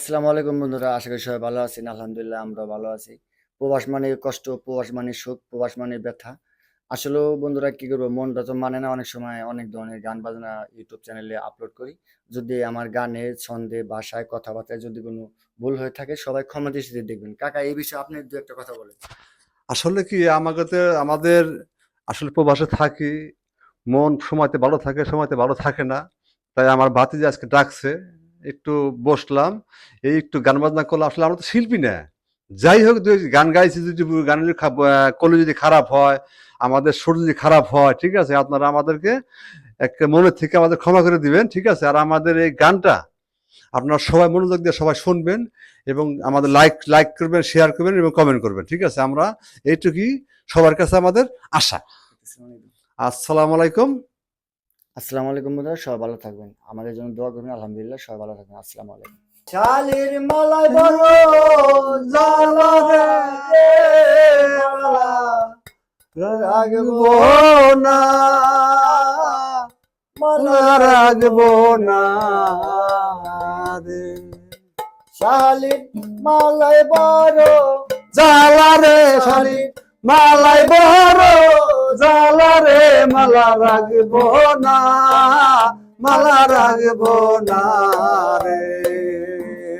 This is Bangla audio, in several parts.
আসসালামু আলাইকুম বন্ধুরা, আশা করি সবাই ভালো আছেন। আলহামদুলিল্লাহ আমরা ভালো আছি। প্রবাস মানে কষ্ট, প্রবাস মানে সুখ, প্রবাস মানে ব্যথা। আসলেও বন্ধুরা, কি করব? মনটা তো মানে না, অনেক সময় অনেক ধরনের গান বাজনা ইউটিউব চ্যানেলে আপলোড করি। যদি আমার গানে ছন্দে, ভাষায়, কথাবার্তায় যদি কোনো ভুল হয়ে থাকে, সবাই ক্ষমা দৃষ্টিতে দেখবেন। কাকা, এই বিষয়ে আপনি দু একটা কথা বলেন। আসলে কি আমাকে আমাদের আসলে প্রবাসে থাকি, মন সময়তে ভালো থাকে, সময়তে ভালো থাকে না। তাই আমার ভাতিজা আজকে ডাকছে। একটু বসলাম এই একটু গান বাজনা করলাম। আসলে আমরা তো শিল্পী না। যাই হোক গান গাইছি যদি গানের যদি কলি যদি খারাপ হয় আমাদের সুর যদি খারাপ হয় ঠিক আছে? আপনারা আমাদেরকে এক মনের থেকে আমাদের ক্ষমা করে দিবেন ঠিক আছে? আর আমাদের এই গানটা আপনারা সবাই মনোযোগ দিয়ে সবাই শুনবেন এবং আমাদের লাইক লাইক করবেন শেয়ার করবেন এবং কমেন্ট করবেন ঠিক আছে? আমরা এইটুকুই সবার কাছে আমাদের আশা। আসসালামু আলাইকুম। আসসালামু আলাইকুম বন্ধুরা, সবাই ভালো থাকবেন। আমাদের জন্য দোয়া করবেন, আলহামদুলিল্লাহ, সবাই ভালো থাকবেন। আসসালামু আলাইকুম। চালের মালায় বড় জ্বালা রাগবো না, মালা রাগবো না রে শালির মালায় বড় জ্বালা রে রে মালা রাগবো না মালা রাগবো না রে।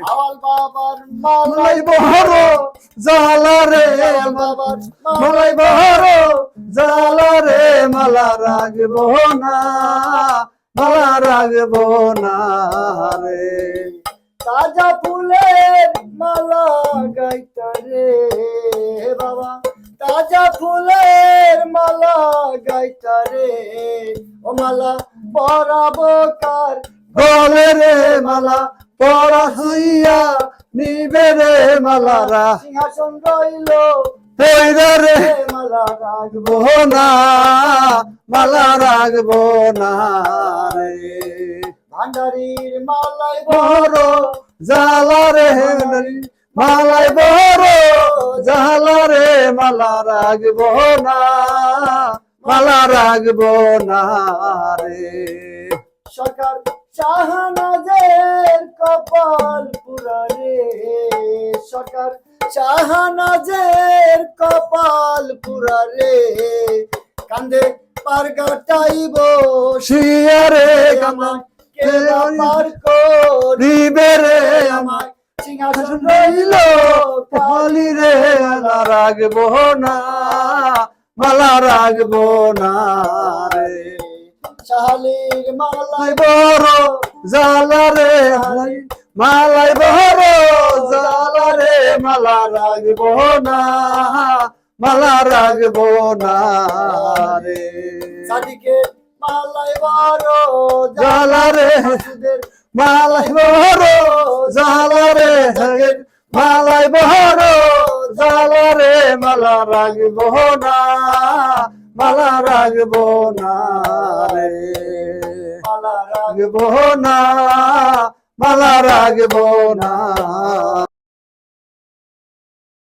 মালাই মালায় বড় রে মালাই বড় জ্বালা রে মালা না মালা না রে। তাজা ফুলের মালা গাইতা রে বাবা তাজা ফুলের মালা গাইতা রে ও মালা পরাবো কার গলে রে মালা পরা হইয়া নিবে রে মালারা সিংহাসন রইল পয়রা রে মালা রাখব রাগবো না মালা রাগবো না রে। ভান্ডারির বড় বড় জালা রে মালাই বড় জালা রে মালা রাগবো না মালা রাগবো না রে। সরকার শাহনাজের কপাল পুরা রে সরকার শাহনাজের কপাল পুরা রে কান্দে পার গাটাইব শিয়ারে গামা কে পার করি দিবে রে আমার আমায় সিংহাসন রইল রইল রে মালা না না মালাই মালাই বড় জালা রে মালাই বড় জালা রে মালা রাগবো না মালা রাগবো না রে। সাদিকে মালাই বড় জালা রে মালাই বড় রাগবো না মালা রাখব না রে। মালা রাখব না মালা রাখব না।